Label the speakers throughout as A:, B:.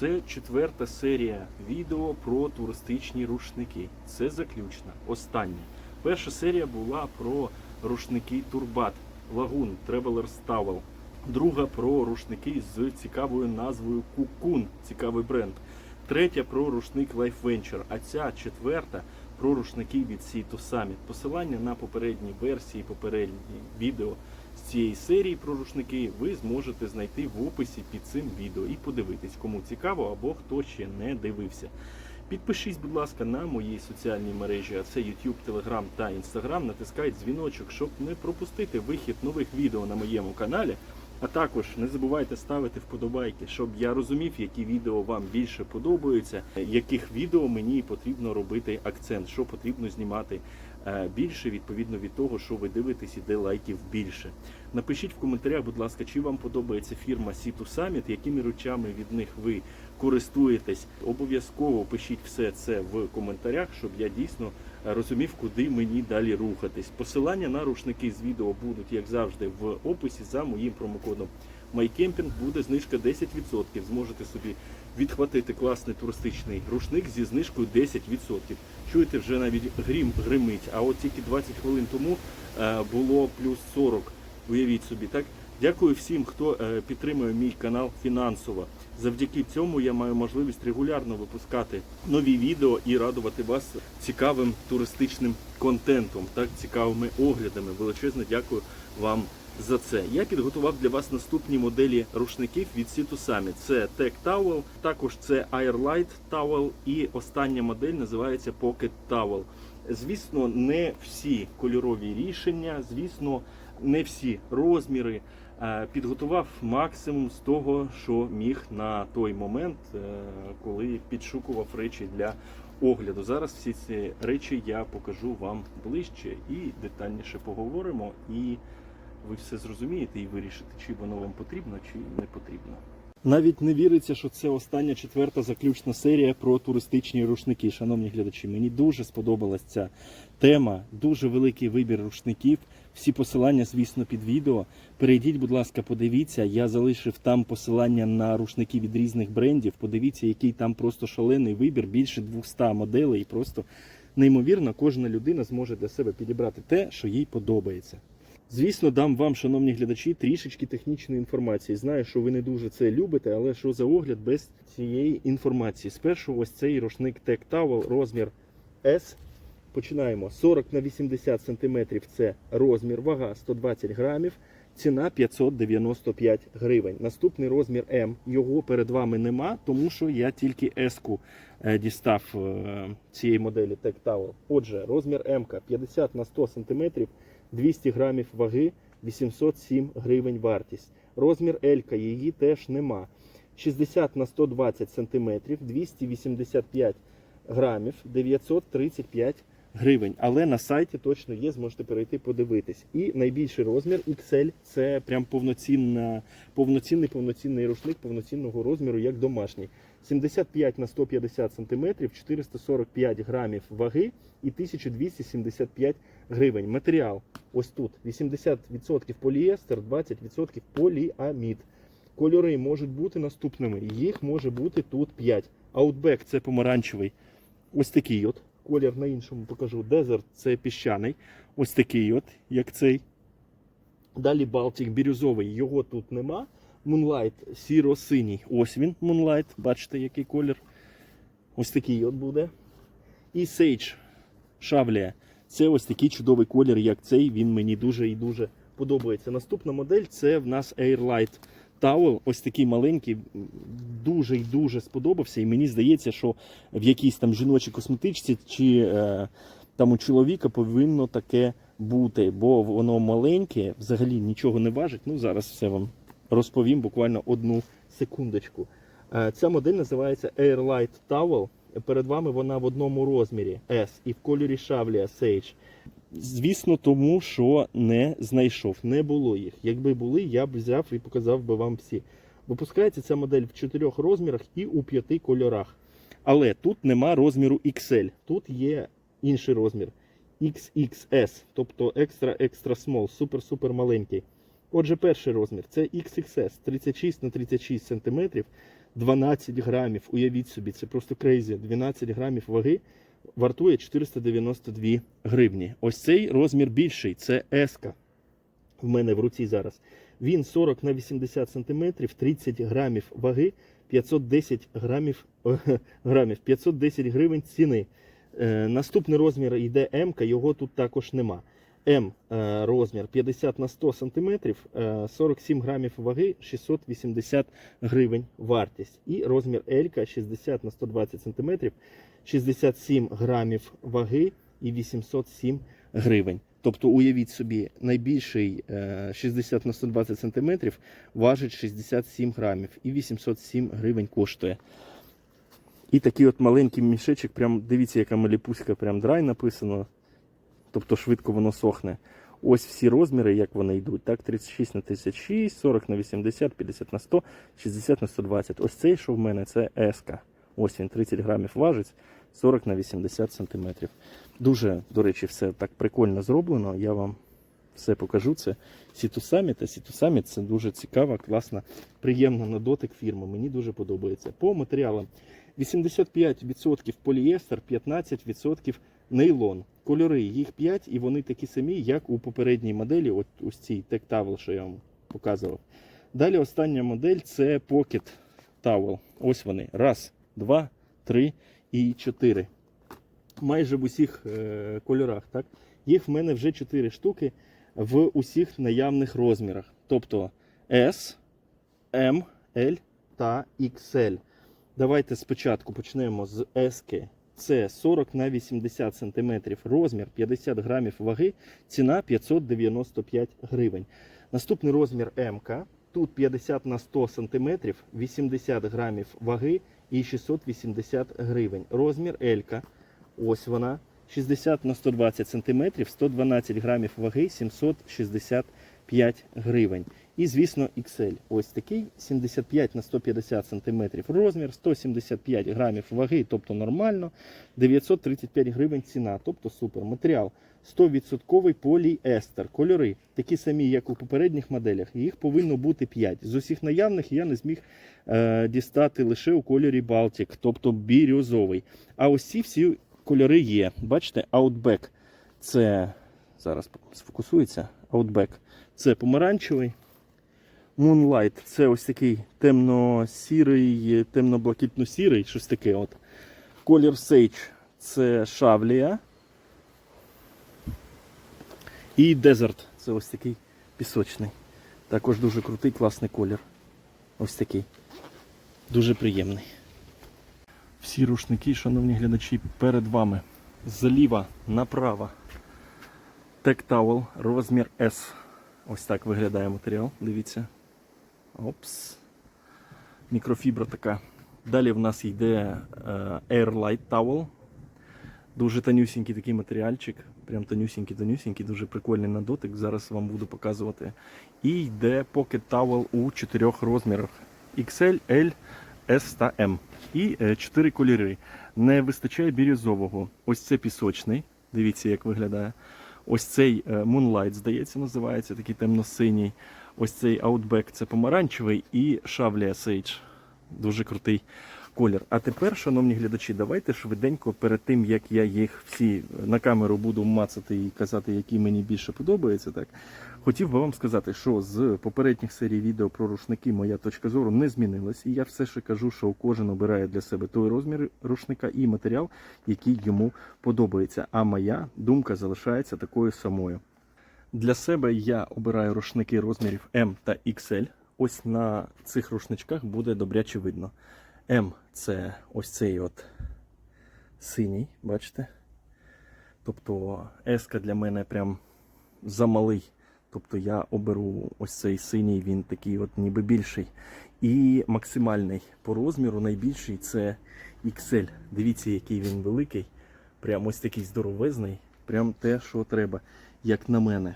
A: Це четверта серія відео про туристичні рушники. Це заключна, остання. Перша серія була про рушники Турбат, Лагун, Traveler's Towel. Друга про рушники з цікавою назвою Кукун, цікавий бренд. Третя про рушник Life Venture, а ця четверта про рушники від Sea to Summit. Посилання на попередні версії, попередні відео з цієї серії про рушники ви зможете знайти в описі під цим відео і подивитись, кому цікаво або хто ще не дивився. Підпишись, будь ласка, на мої соціальні мережі, а це YouTube, Telegram та Instagram. Натискай дзвіночок, щоб не пропустити вихід нових відео на моєму каналі. А також не забувайте ставити вподобайки, щоб я розумів, які відео вам більше подобаються, яких відео мені потрібно робити акцент, що потрібно знімати більше відповідно від того, що ви дивитесь, і де лайків більше. Напишіть в коментарях, будь ласка, чи вам подобається фірма Situ Summit, якими речами від них ви користуєтесь. Обов'язково пишіть все це в коментарях, щоб я дійсно е, розумів, куди мені далі рухатись. Посилання на рушники з відео будуть, як завжди, в описі за моїм промокодом. MyCamping буде знижка 10%. Зможете собі відхватити класний туристичний рушник зі знижкою 10%. Чуєте, вже навіть грім гримить. А от тільки 20 хвилин тому е, було плюс 40. Уявіть собі, так? Дякую всім, хто е, підтримує мій канал фінансово. Завдяки цьому я маю можливість регулярно випускати нові відео і радувати вас цікавим туристичним контентом, так цікавими оглядами. Величезне дякую вам за це. Я підготував для вас наступні моделі рушників від Situ Summit. Це Tech Towel, також це Airlight Towel і остання модель називається Pocket Towel. Звісно, не всі кольорові рішення, звісно, не всі розміри. Е, Підготував максимум з того, що міг на той момент, е, коли підшукував речі для огляду. Зараз всі ці речі я покажу вам ближче і детальніше поговоримо, і ви все зрозумієте і вирішите, чи воно вам потрібно, чи не потрібно. Навіть не віриться, що це остання четверта заключна серія про туристичні рушники. Шановні глядачі, мені дуже сподобалась ця тема, дуже великий вибір рушників. Всі посилання, звісно, під відео. Перейдіть, будь ласка, подивіться. Я залишив там посилання на рушники від різних брендів. Подивіться, який там просто шалений вибір, більше 200 моделей. І просто неймовірно, кожна людина зможе для себе підібрати те, що їй подобається. Звісно, дам вам, шановні глядачі, трішечки технічної інформації. Знаю, що ви не дуже це любите, але що за огляд без цієї інформації? Спершу ось цей рушник Tech Towel розмір S. Починаємо 40 на 80 см це розмір, вага 120 грамів, ціна 595 гривень. Наступний розмір М. Його перед вами нема, тому що я тільки S-ку е, дістав е, цієї моделі Tech Towel. Отже, розмір М 50 на 100 см, 200 грамів ваги, 807 гривень вартість. Розмір L її теж нема. 60 на 120 см, 285 грамів, 935 гривень. Але на сайті точно є, зможете перейти подивитись. І найбільший розмір XL це прям повноцінна, повноцінний повноцінний рушник повноцінного розміру, як домашній. 75 на 150 см, 445 грамів ваги і 1275 гривень. Матеріал ось тут 80% поліестер, 20% поліамід. Кольори можуть бути наступними. Їх може бути тут 5. Outback це помаранчевий. Ось такий от. Колір на іншому покажу. Desert це піщаний. Ось такий от, як цей. Далі Балтик бірюзовий, його тут нема. Moonlight сіро-синій. Ось він, Moonlight. Бачите, який колір. Ось такий от буде. І Sage Шавлія. Це ось такий чудовий колір, як цей. Він мені дуже і дуже подобається. Наступна модель це в нас Airlight Towel. Ось такий маленький, дуже і дуже сподобався. І мені здається, що в якійсь там жіночій косметичці чи е, там у чоловіка повинно таке бути, бо воно маленьке, взагалі нічого не важить. Ну, зараз все вам розповім буквально одну секундочку. Е, Ця модель називається Airlight Towel. Перед вами вона в одному розмірі S і в кольорі Шавлія Sage. Звісно, тому що не знайшов, не було їх. Якби були, я б взяв і показав би вам всі. Випускається ця модель в чотирьох розмірах і у п'яти кольорах. Але тут нема розміру XL. Тут є інший розмір XXS, тобто екстра екстра small, супер-супер маленький. Отже, перший розмір це XXS 36 на 36 см, 12 грамів. Уявіть собі, це просто крейзі. 12 грамів ваги вартує 492 гривні. Ось цей розмір більший, це еска. В мене в руці зараз. Він 40 на 80 сантиметрів, 30 грамів ваги, 510 грамів, грамів 510 гривень ціни. Е, наступний розмір йде М, його тут також нема. М е, розмір 50 на 100 сантиметрів, е, 47 грамів ваги, 680 гривень вартість. І розмір L 60 на 120 сантиметрів, 67 грамів ваги і 807 гривень. Тобто, уявіть собі, найбільший е, 60 на 120 сантиметрів важить 67 грамів і 807 гривень коштує. І такий от маленький мішечок, прям дивіться, яка маліпуська, прям драй написано. Тобто швидко воно сохне. Ось всі розміри, як вони йдуть. Так, 36 на 36, 40 на 80, 50 на 100, 60 на 120. Ось цей, що в мене, це еска. Ось він 30 грамів важить, 40 на 80 сантиметрів. Дуже, до речі, все так прикольно зроблено. Я вам все покажу. Це Сітусамі та Сітусамі це дуже цікава, класна, приємна на дотик фірма. Мені дуже подобається. По матеріалам 85% поліестер, 15% нейлон. Кольори їх 5 і вони такі самі, як у попередній моделі, от ось цій Tech Towel, що я вам показував. Далі остання модель це Pocket Towel. Ось вони. Раз, два, три і чотири. Майже в усіх е, кольорах. Так? Їх в мене вже 4 штуки в усіх наявних розмірах. Тобто S, M, L та XL. Давайте спочатку почнемо з S. Це 40 на 80 см, розмір 50 грамів ваги, ціна 595 гривень. Наступний розмір М. Тут 50 на 100 см, 80 грамів ваги і 680 гривень. Розмір Елька. Ось вона. 60 на 120 см, 112 грамів ваги, 760 гривень. І, звісно, XL. Ось такий 75 на 150 см розмір, 175 грамів ваги, тобто нормально, 935 гривень ціна, тобто супер. Матеріал 100% поліестер. Кольори такі самі, як у попередніх моделях. Їх повинно бути 5. З усіх наявних я не зміг е, дістати лише у кольорі Baltic, тобто бірюзовий. А ось ці всі кольори є. Бачите, Outback це зараз сфокусується. Outback це помаранчевий. Moonlight це ось такий темно-сірий, темно-блакитно-сірий, щось таке. от. Колір Sage це шавлія. І Desert це ось такий пісочний. Також дуже крутий, класний колір. Ось такий. Дуже приємний. Всі рушники, шановні глядачі, перед вами. Зліва направо. Tech Towel, розмір S. Ось так виглядає матеріал. Дивіться. Опс. Мікрофібра така. Далі в нас йде е, Airlight Towel. Дуже тонюсінький такий матеріальчик. Прям тонюсінький, тонюсінький, дуже прикольний на дотик. Зараз вам буду показувати. І йде Pocket Towel у чотирьох розмірах: XL, L, S та M. І е, чотири кольори. Не вистачає бірюзового. Ось це пісочний. Дивіться, як виглядає. Ось цей е, Moonlight, здається, називається, такий темно-синій. Ось цей Outback це помаранчевий і Шавлія Sage. Дуже крутий колір. А тепер, шановні глядачі, давайте швиденько перед тим, як я їх всі на камеру буду мацати і казати, які мені більше подобаються, так хотів би вам сказати, що з попередніх серій відео про рушники моя точка зору не змінилась. І я все ще кажу, що кожен обирає для себе той розмір рушника і матеріал, який йому подобається. А моя думка залишається такою самою. Для себе я обираю рушники розмірів M та XL. Ось на цих рушничках буде добряче видно. М це ось цей от синій, бачите? Тобто S для мене прям замалий. Тобто я оберу ось цей синій, він такий от ніби більший. І максимальний по розміру найбільший це XL. Дивіться, який він великий. Прям ось такий здоровезний. Прям те, що треба, як на мене.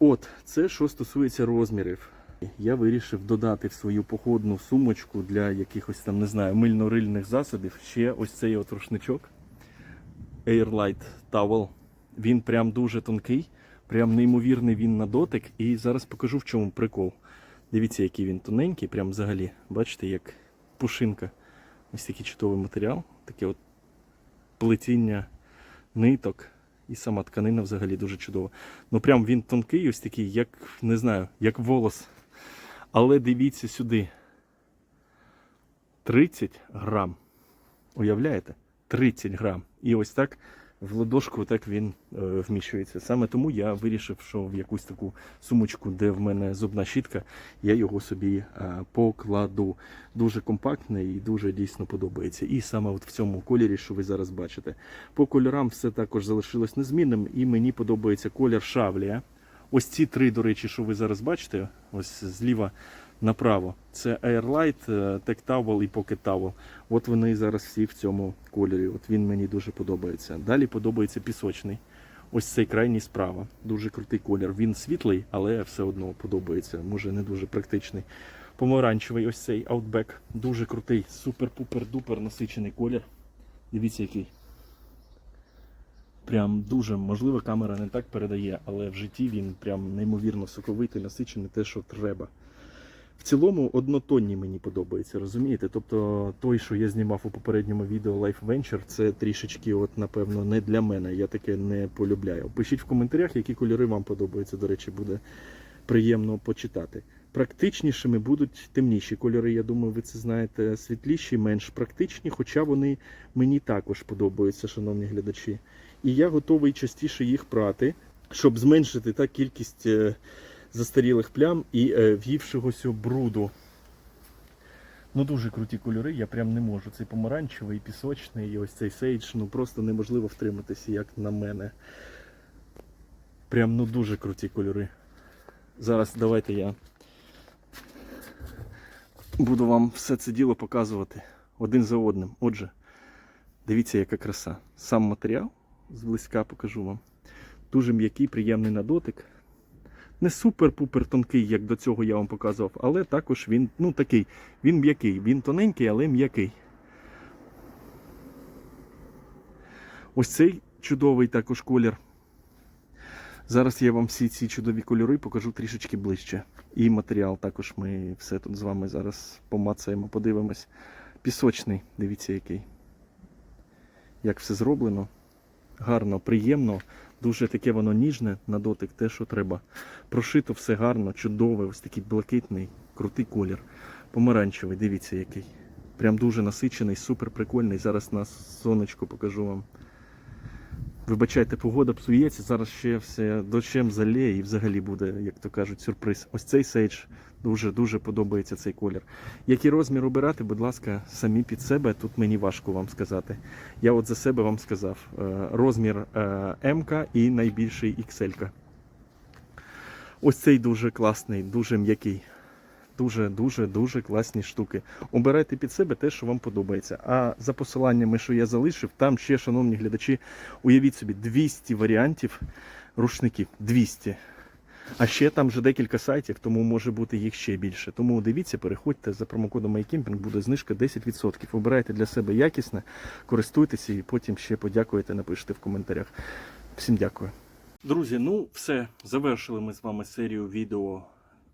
A: От, це що стосується розмірів. Я вирішив додати в свою походну сумочку для якихось там, не знаю, мильно-рильних засобів ще ось цей от рушничок Airlight Towel. Він прям дуже тонкий, прям неймовірний він на дотик. І зараз покажу в чому прикол. Дивіться, який він тоненький, прям взагалі. Бачите, як пушинка. Ось такий чудовий матеріал, таке от плетіння ниток. І сама тканина взагалі дуже чудова. Ну прям він тонкий, ось такий, як не знаю, як волос. Але дивіться сюди. 30 грам. Уявляєте? 30 грам. І ось так в ладошку так він е, вміщується. Саме тому я вирішив, що в якусь таку сумочку, де в мене зубна щітка, я його собі е, покладу. Дуже компактний і дуже дійсно подобається. І саме от в цьому кольорі, що ви зараз бачите. По кольорам все також залишилось незмінним, і мені подобається колір Шавлія. Ось ці три, до речі, що ви зараз бачите, ось зліва направо. Це Airlight, е, Tech Towel і Pocket Towel. От вони зараз всі в цьому кольорі. От він мені дуже подобається. Далі подобається пісочний. Ось цей крайній справа. Дуже крутий колір. Він світлий, але все одно подобається. Може не дуже практичний. Помаранчевий, ось цей Outback. Дуже крутий, супер-пупер-дупер насичений колір. Дивіться, який. Прям дуже можливо, камера не так передає, але в житті він прям неймовірно соковитий, насичений, те, що треба. В цілому однотонні мені подобається, розумієте? Тобто той, що я знімав у попередньому відео Life Venture, це трішечки, от, напевно, не для мене. Я таке не полюбляю. Пишіть в коментарях, які кольори вам подобаються. До речі, буде приємно почитати. Практичнішими будуть темніші кольори. Я думаю, ви це знаєте. Світліші, менш практичні, хоча вони мені також подобаються, шановні глядачі. І я готовий частіше їх прати, щоб зменшити та кількість е, застарілих плям і е, в'ївшогося бруду. Ну дуже круті кольори, я прям не можу. Цей помаранчевий, пісочний, і ось цей сейдж, ну просто неможливо втриматися, як на мене. Прям ну дуже круті кольори. Зараз давайте я буду вам все це діло показувати один за одним. Отже, дивіться, яка краса. Сам матеріал зблизька покажу вам. Дуже м'який, приємний на дотик. Не супер-пупер тонкий, як до цього я вам показував, але також він ну, такий, він м'який. Він тоненький, але м'який. Ось цей чудовий також колір. Зараз я вам всі ці чудові кольори покажу трішечки ближче. І матеріал також ми все тут з вами зараз помацаємо, подивимось. Пісочний, дивіться який. Як все зроблено. Гарно, приємно, дуже таке воно ніжне на дотик, те, що треба. Прошито все гарно, чудове, ось такий блакитний, крутий колір. Помаранчевий, дивіться який. Прям дуже насичений, супер прикольний. Зараз на сонечку покажу вам. Вибачайте, погода псується, зараз ще все дощем залє і взагалі буде, як то кажуть, сюрприз. Ось цей сейдж дуже-дуже подобається цей колір. Який розмір обирати, будь ласка, самі під себе. Тут мені важко вам сказати. Я от за себе вам сказав. Е, Розмір е, МК і найбільший XL. Ось цей дуже класний, дуже м'який. Дуже, дуже, дуже класні штуки. Обирайте під себе те, що вам подобається. А за посиланнями, що я залишив, там ще, шановні глядачі, уявіть собі 200 варіантів рушників. 200. А ще там вже декілька сайтів, тому може бути їх ще більше. Тому дивіться, переходьте за промокодом MyCamping, буде знижка 10%. Обирайте для себе якісне, користуйтеся і потім ще подякуєте, напишите в коментарях. Всім дякую. Друзі, ну все, завершили ми з вами серію відео.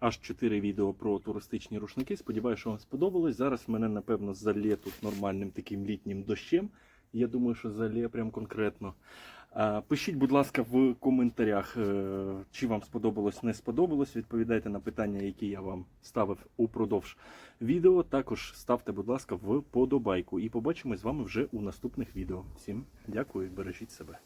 A: Аж 4 відео про туристичні рушники. Сподіваюся, що вам сподобалось. Зараз мене, напевно, залє тут нормальним таким літнім дощем. Я думаю, що залє прям конкретно. Пишіть, будь ласка, в коментарях, е, чи вам сподобалось, не сподобалось. Відповідайте на питання, які я вам ставив упродовж відео. Також ставте, будь ласка, вподобайку. І побачимось з вами вже у наступних відео. Всім дякую бережіть себе.